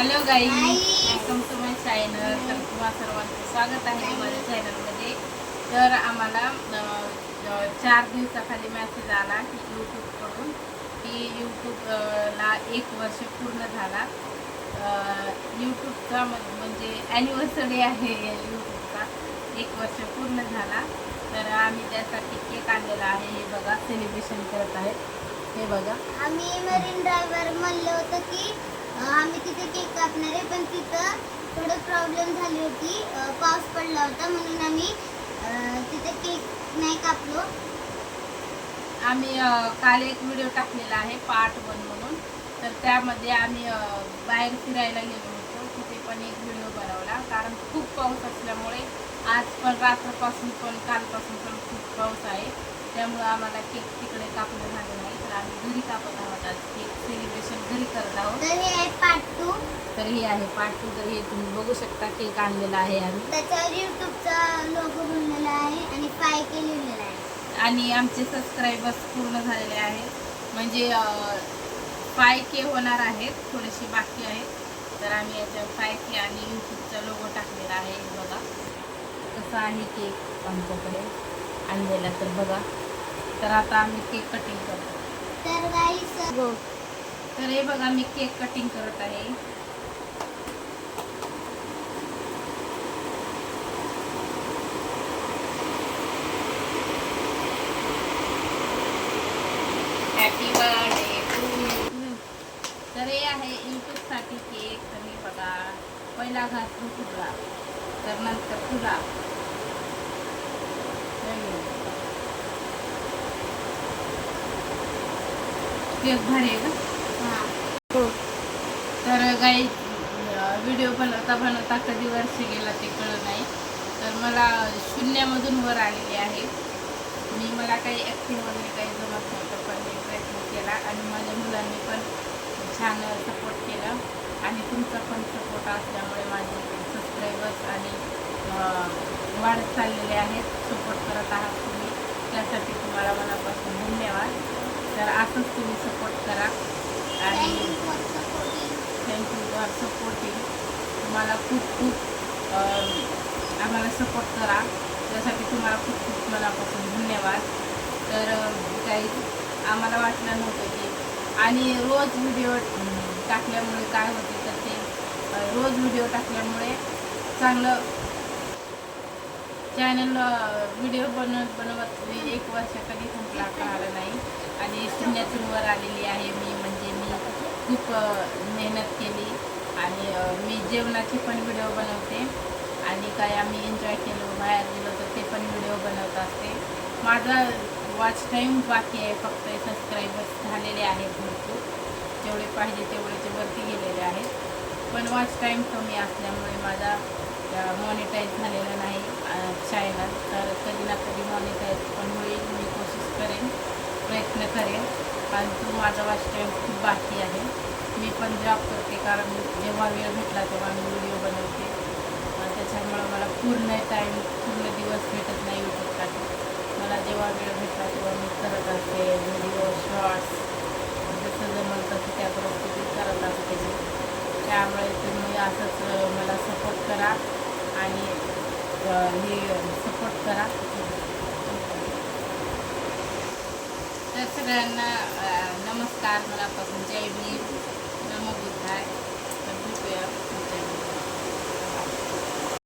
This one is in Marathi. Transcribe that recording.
हॅलो गाई वेलकम टू माय चॅनल तर तुम्हा सर्वांचं स्वागत आहे माझ्या चॅनलमध्ये तर आम्हाला चार दिवसाखाली मेसेज आला की यूट्यूबकडून की यूट्यूबला एक वर्ष पूर्ण झाला. यूट्यूबचा म्हणजे ॲनिव्हर्सरी आहे यूट्यूबचा एक वर्ष पूर्ण झाला. तर आम्ही त्यासाठी केक आणलेला आहे. हे बघा सेलिब्रेशन करत आहेत. हे बघा. आम्ही मरीन ड्रायव्हर म्हणलं होतं की आम्ही तिथे केक कापणार आहे पण तिथं थोडं प्रॉब्लेम झाली होती. पाऊस पडला होता म्हणून आम्ही तिथे केक नाही कापलो. आम्ही काल एक व्हिडिओ टाकलेला आहे पार्ट वन म्हणून. तर त्यामध्ये आम्ही बाहेर फिरायला गेलो होतो. तिथे पण एक व्हिडिओ बनवला. कारण खूप पाऊस असल्यामुळे आज पण रात्रपासून पण कालपासून पण खूप पाऊस आहे. त्यामुळं आम्हाला केक तिकडे कापणं झालं नाही. तर आम्ही घरी कापत आहोत आज. केक सेलिब्रेशन घरी करत आहोत. तर हे आहे पार्ट टू तर हे आहे पार्ट टू तर हे तुम्ही बघू शकता केक आणलेला आहे आम्ही. त्याच्यावर युट्यूबचा लोगो बनलेला आहे आणि फाय के लिहिलेला आहे. आणि आमचे सबस्क्रायबर्स पूर्ण झालेले आहेत. म्हणजे फाय के होणार आहेत. थोडेसे बाकी आहेत. तर आम्ही याच्यावर फाय के आणि यूट्यूबचा लोगो टाकलेला आहे बघा. कसं आहे केक आमच्याकडे आणलेला. तर बघा. तर आता आम्ही केक कटिंग करतो. तर गाईस तर हे बघा मी केक कटिंग करत आहे. हॅपी बर्थडे टू यू तर हे आहे यूट्यूबसाठी केक. तर हे बघा पहिला घास फुला तर नंतर फुला. केक भारी आहे का? हां. तर काही व्हिडिओ बनवता बनवता कधी वर्ष गेला ते कळत नाही. तर मला शून्यामधून वर आलेले आहे. मी मला काही ॲक्टिंग वगैरे काही जमत नव्हतं पण मी प्रयत्न केला आणि माझ्या मुलांनी पण छान सपोर्ट केलं. आणि तुमचा पण सपोर्ट असल्यामुळे माझे सबस्क्रायबर्स आणि वाढत चाललेले आहेत. सपोर्ट करत आहात तुम्ही. त्यासाठी तुम्हाला मनापासून असंच तुम्ही सपोर्ट करा. आणि thank you for supporting thank you for supporting तुम्हाला खूप खूप आम्हाला सपोर्ट करा. त्यासाठी तुम्हाला खूप खूप मनापासून धन्यवाद. तर काही आम्हाला वाटलं नव्हतं की आणि रोज व्हिडिओ टाकल्यामुळे काय होते तर ते रोज व्हिडिओ टाकल्यामुळे चांगलं चॅनल व्हिडिओ बनवत बनवत एक वर्ष कधी संपला कळालं नाही. शून्यातून वर आलेली आहे. मी म्हणजे मी खूप मेहनत केली आणि मी जेवणाचे पण व्हिडिओ बनवते आणि काय आम्ही एन्जॉय केलो बाहेर गेलो तर ते पण व्हिडिओ बनवत असते. माझा वॉच टाईम बाकी आहे फक्त सबस्क्रायबर्स झालेले आहेत भरपूर. जेवढे पाहिजे तेवढेचे वरती गेलेले आहेत. पण वॉच टाईम कमी असल्यामुळे माझा मॉनिटाईज झालेला नाही चॅनल तर कधी ना कधी मॉनिटाईज पण होईल मी कोशिश करेन. प्रयत्न करेन. परंतु माझा वाच टाईम खूप बाकी आहे. मी पण जॉब करते कारण जेव्हा वेळ भेटला तेव्हा मी व्हिडिओ बनवते. त्याच्यामुळं मला पूर्ण टाईम पूर्ण दिवस भेटत नाही यूट्यूबसाठी मला जेव्हा वेळ भेटला तेव्हा मी करत असते. व्हिडिओ शॉर्ट्स जसं जमल तसं त्या परिस्थितीत करत असते त्यामुळे तुम्ही असंच मला सपोर्ट करा आणि हे सपोर्ट करा. तर सगळ्यांना नमस्कार मनापासून जय भीम नम बुद्धाय भेटूया